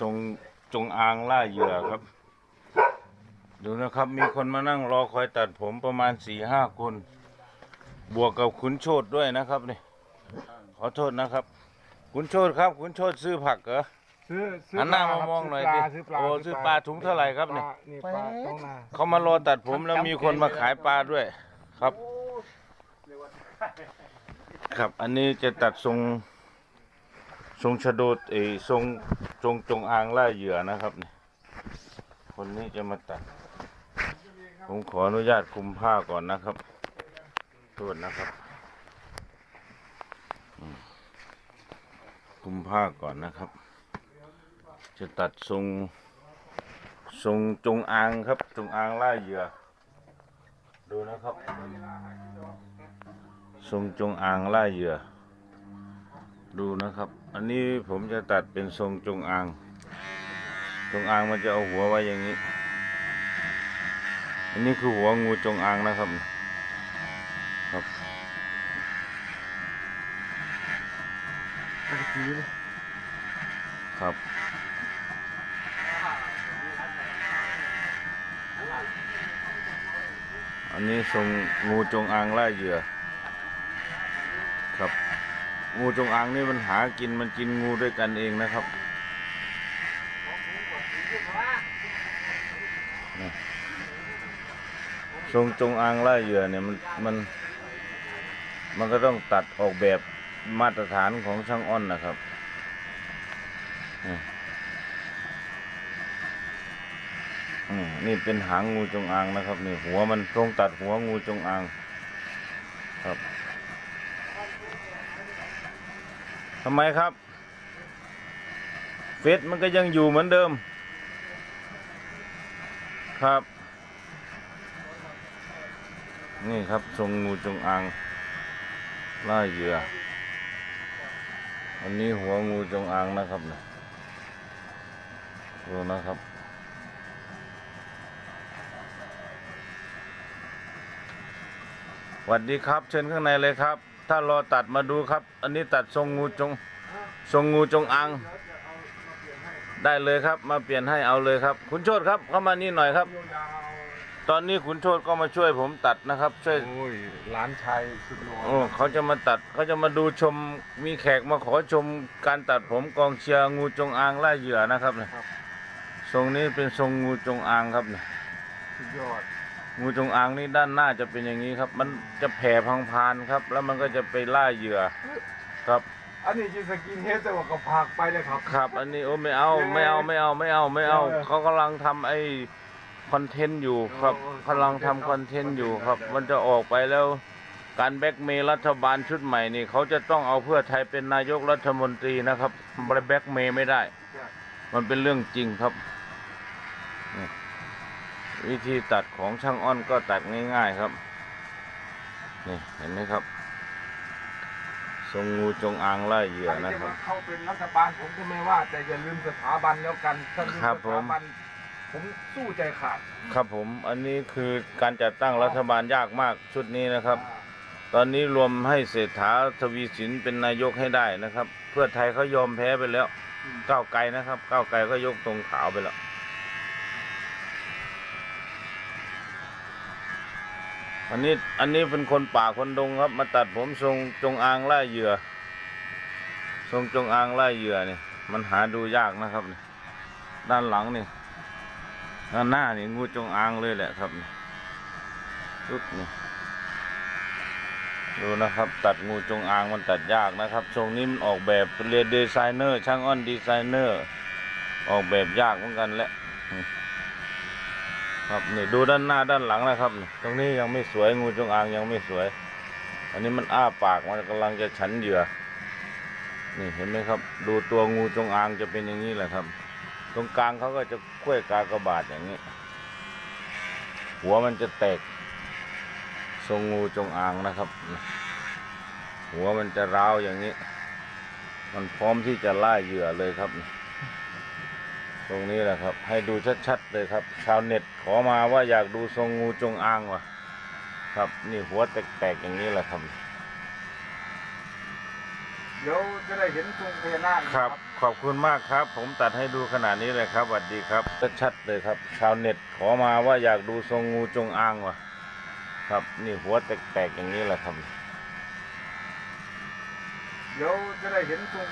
ทรงจงอางล่าเหยื่อครับ ดูนะครับ มีคนมานั่งรอคอยตัดผมประมาณสี่ห้าคน บวกกับขุนโชดด้วยนะครับนี่ขอโทษนะครับ ขุนโชดครับขุนโชดซื้อผักเหรอซื้อซื้หันหน้าปลมามองหน่อยดิซื้อปลาโอ้ซื้อปลาถุงเท่าไหร่ครับเนี่ยนี่ปลาต้องนาเขามารอตัดผมแล้วมีคนมาขายปลาด้วย ครับ ครับ อันนี้จะตัดทรง ทรงชะโดดเอทรงทรงจงอางล่าเหยื่อนะครับเนี่ยคนนี้จะมาตัด ผมขออนุญาตคุมผ้าก่อนนะครับโทษนะครับคุมผ้าก่อนนะครับ จะตัดทรงทรงจงอางครับ จงอางล่าเหยื่อ ดูนะครับ ทรงจงอางล่าเหยื่อ ดูนะครับ อันนี้ผมจะตัดเป็นทรงจงอาง จงอางมันจะเอาหัวไว้อย่างนี้ อันนี้คือหัวงูจงอางนะครับ ครับครับ อันนี้ทรงงูจงอางล่าเหยื่อ งูจงอางนี่มันหากินมันกินงูด้วยกันเองนะครับทรงจงอางล่าเหยื่อเนี่ยมันมัน มันก็ต้องตัดออกแบบมาตรฐานของช่างอ้อนนะครับนี่เป็นหางงูจงอางนะครับ นี่หัวมันตรงตัดหัวงูจงอาง ครับ ทำไมครับ เฟซมันก็ยังอยู่เหมือนเดิม ครับ นี่ครับทรงงูจงอางล่าเหยื่อ อันนี้หัวงูจงอางนะครับเนี่ยดูนะครับ สวัสดีครับ เชิญข้างในเลยครับ ถ้ารอตัดมาดูครับ อันนี้ตัดทรงงูจงทรงงูจงอางได้เลยครับ มาเปลี่ยนให้เอาเลยครับ คุณโชตครับเข้ามานี่หน่อยครับยาวตอนนี้คุณโชตก็มาช่วยผมตัดนะครับ ช่วย โอ้ยหลานชายสุดหล่อโอ้เขาจะมาตัดเขาจะมาดูชมมีแขกมาขอชมการตัดผมกองเชียร์งูจงอางล่าเหยื่อนะครับเนี่ยทรงนี้เป็นทรงงูจงอางครับเนี่ย สุดยอด งูจงอางนี่ด้านหน้าจะเป็นอย่างนี้ครับ มันจะแผ่พังพานครับ แล้วมันก็จะไปล่าเหยื่อครับ อันนี้จีสกินเฮดแต่ว่าก็ผักไปเลยครับ ครับ อันนี้โอ้ไม่เอาไม่เอาไม่เอาไม่เอาไม่เอาเออเขากำลังทำไอ้คอนเทนต์อยู่ครับเออเออกำลังทำคอนเทนต์อยู่ครับมันจะออกไปแล้ว การแบ็กเมย์รัฐบาลชุดใหม่นี่เขาจะต้องเอาเพื่อไทยเป็นนายกรัฐมนตรีนะครับบริแบ็กเมย์ไม่ได้ มันเป็นเรื่องจริงครับนี่ วิธีตัดของช่างอ้อนก็ตัดง่าย ๆครับ นี่เห็นไหมครับ ทรงงูจงอางไล่เหยื่อใครนะจะครัมาบเข้าเป็นรัฐบาลผมก็ไม่ว่า แต่อย่าลืมสถาบันแล้วกันถ้าลืมครับสผม ถาบันผมสู้ใจขาดครับผมอันนี้คือการจัดตั้งรัฐบาลยากมากชุดนี้นะครับ ตอนนี้รวมให้เศรษฐาทวีสินเป็นนายกให้ได้นะครับ เพื่อไทยเขายอมแพ้ไปแล้วก้าวไกลนะครับ ก้าวไกลก็ยกตรงขาวไปแล้ว อันนี้อันนี้เป็นคนป่าคนดงครับ มาตัดผมทรงจงอางไล่เหยื่อ ทรงจงอางไล่เหยื่อนี่มันหาดูยากนะครับนี่ด้านหลังนี่ด้านหน้านี่งูจงอางเลยแหละครับนี่ชุดนี่ดูนะครับ ตัดงูจงอางมันตัดยากนะครับ ทรงนี้มันออกแบบเรียนดีไซเนอร์ ช่างอ้อนดีไซเนอร์ ออกแบบยากเหมือนกันแหละ ครับนี่ดูด้านหน้าด้านหลังนะครับตรงนี้ยังไม่สวยงูจงอางยังไม่สวย อันนี้มันอ้าปากมันกำลังจะฉันเหยื่อ นี่เห็นไหมครับ ดูตัวงูจงอางจะเป็นอย่างนี้แหละครับ ตรงกลางเขาก็จะคุ้ยกากระบาทอย่างนี้ หัวมันจะแตกทรงงูจงอางนะครับ หัวมันจะร้าวอย่างนี้ มันพร้อมที่จะล่าเหยื่อเลยครับ ตรงนี้แหละครับ ให้ดูชัดๆเลยครับ ชาวเน็ตขอมาว่าอยากดูทรงงูจงอางว่ะ ครับนี่หัวแตกๆอย่างนี้แหละครับ เดี๋ยวจะได้เห็นทรงพญานาคครับขขอบคุณมากครับ ผมตัดให้ดูขนาดนี้เลยครับสวัสดีครับชัดๆเลยครับ ชาวเน็ตขอมาว่าอยากดูทรงงูจงอางว่ะ ครับนี่หัวแตกๆอย่างนี้แหละครับ เดี๋ยวจะได้เห็นทรง